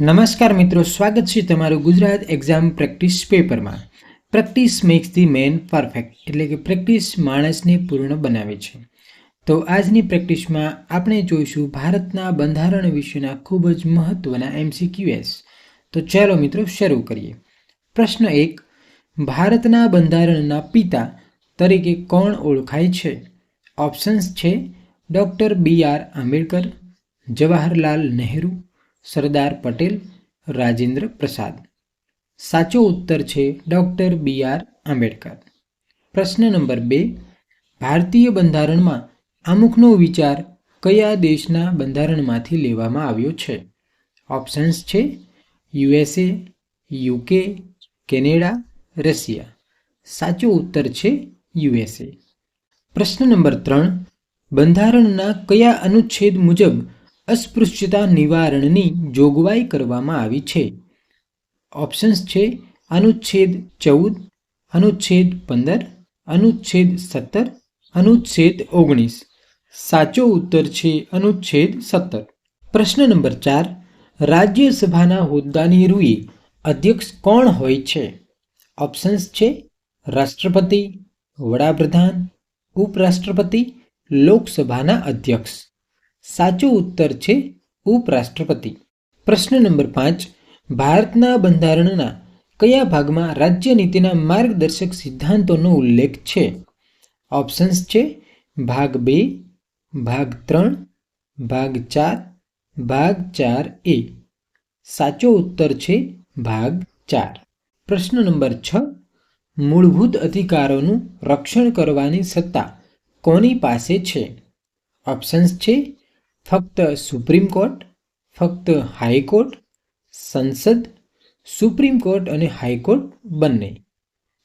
નમસ્કાર મિત્રો, સ્વાગત છે તમારું ગુજરાત એક્ઝામ પ્રેક્ટિસ પેપરમાં practice makes the man perfect એટલે કે પ્રેક્ટિસ માણસને પૂર્ણ બનાવે છે. તો આજની પ્રેક્ટિસમાં આપણે જોઈશું ભારતના બંધારણ વિશેના ખૂબ જ મહત્વના એમસીક્યુએસ તો ચાલો મિત્રો, શરૂ કરીએ. પ્રશ્ન એક, ભારતના બંધારણના પિતા તરીકે કોણ ઓળખાય છે? ઓપ્શન્સ છે doctor B R Ambedkar, Jawaharlal Nehru Sardar Patel, Rajendra Prasad. સાચો ઉત્તર છે ડૉક્ટર બી આર આંબેડકર. પ્રશ્ન નંબર બે, ભારતીય બંધારણમાં અમુકનો વિચાર કયા દેશના બંધારણમાંથી લેવામાં આવ્યો છે? ઓપ્શન્સ છે યુએસએ, યુકે, કેનેડા, રશિયા. સાચો ઉત્તર છે યુએસએ. પ્રશ્ન નંબર ત્રણ, બંધારણના કયા અનુચ્છેદ મુજબ અસ્પૃશ્યતા નિવારણની જોગવાઈ કરવામાં આવી છે. ઓપ્શન્સ છે અનુચ્છેદ ચૌદ, અનુચ્છેદ પંદર, અનુચ્છેદ સત્તર, અનુચ્છેદ ઓગણીસ. સાચો ઉત્તર છે અનુચ્છેદ સત્તર. પ્રશ્ન નંબર ચાર, રાજ્યસભાના હોદ્દાની રૂએ અધ્યક્ષ કોણ હોય છે? ઓપ્શન્સ છે રાષ્ટ્રપતિ, વડાપ્રધાન, ઉપરાષ્ટ્રપતિ, લોકસભાના અધ્યક્ષ. સાચો ઉત્તર છે ઉપરાષ્ટ્રપતિ. પ્રશ્ન નંબર પાંચ, ભારતના બંધારણના કયા ભાગમાં રાજ્ય નીતિના માર્ગદર્શક સિદ્ધાંતોનો ઉલ્લેખ છે? ઓપ્શન્સ છે ભાગ બે, ભાગ ત્રણ, ભાગ ચાર ભાગ ચાર એ. સાચો ઉત્તર છે ભાગ ચાર. પ્રશ્ન નંબર છ, મૂળભૂત અધિકારોનું રક્ષણ કરવાની સત્તા કોની પાસે છે? ઓપ્શન્સ છે ફક્ત સુપ્રીમ કોર્ટ, ફક્ત હાઈકોર્ટ સંસદ, સુપ્રીમ કોર્ટ અને હાઈકોર્ટ બંને.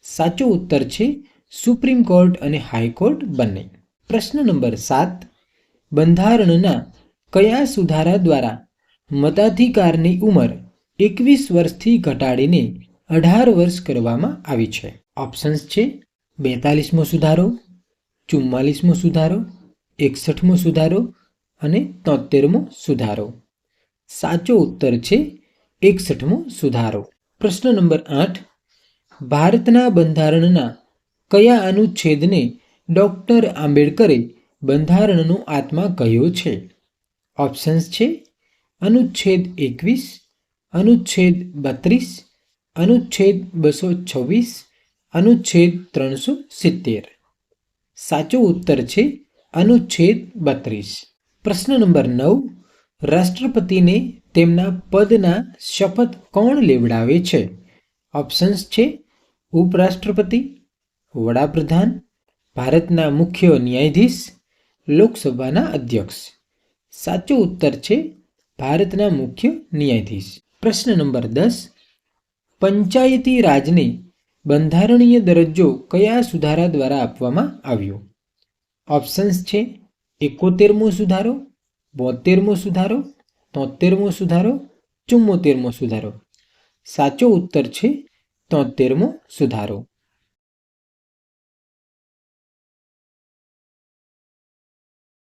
સાચો ઉત્તર છે સુપ્રીમ કોર્ટ અને હાઈકોર્ટ બંને. પ્રશ્ન નંબર સાત. બંધારણના કયા સુધારા દ્વારા મતાધિકારની ઉંમર એકવીસ વર્ષથી ઘટાડીને અઢાર વર્ષ કરવામાં આવી છે? ઓપ્શન્સ છે બેતાલીસમો સુધારો, ચુમ્માલીસમો સુધારો, એકસઠમો સુધારો અને તોતેરમો સુધારો. સાચો ઉત્તર છે એકસઠમો સુધારો. પ્રશ્ન નંબર આઠ. ભારતના બંધારણના કયા અનુચ્છેદને ડૉક્ટર આંબેડકરે બંધારણનો આત્મા કહ્યો છે? ઓપ્શન્સ છે અનુચ્છેદ એકવીસ, અનુચ્છેદ બત્રીસ, અનુચ્છેદ બસો છવ્વીસ, અનુચ્છેદ ત્રણસો સિત્તેર. સાચો ઉત્તર છે અનુચ્છેદ બત્રીસ. પ્રશ્ન નંબર નવ. રાષ્ટ્રપતિને તેમના પદના શપથ કોણ લેવડાવે છે? ઓપ્શન્સ છે ઉપરાષ્ટ્રપતિ, વડાપ્રધાન, ભારતના મુખ્ય ન્યાયાધીશ, લોકસભાના અધ્યક્ષ. સાચો ઉત્તર છે ભારતના મુખ્ય ન્યાયાધીશ. પ્રશ્ન નંબર દસ. પંચાયતી રાજને બંધારણીય દરજ્જો કયા સુધારા દ્વારા આપવામાં આવ્યો? ઓપ્શન્સ છે એકોતેરમો સુધારો બોતેરમો સુધારો તોતેરમો સુધારો ચુમ્મોતેરમો સુધારો. સાચો ઉત્તર છે તોતેરમો સુધારો.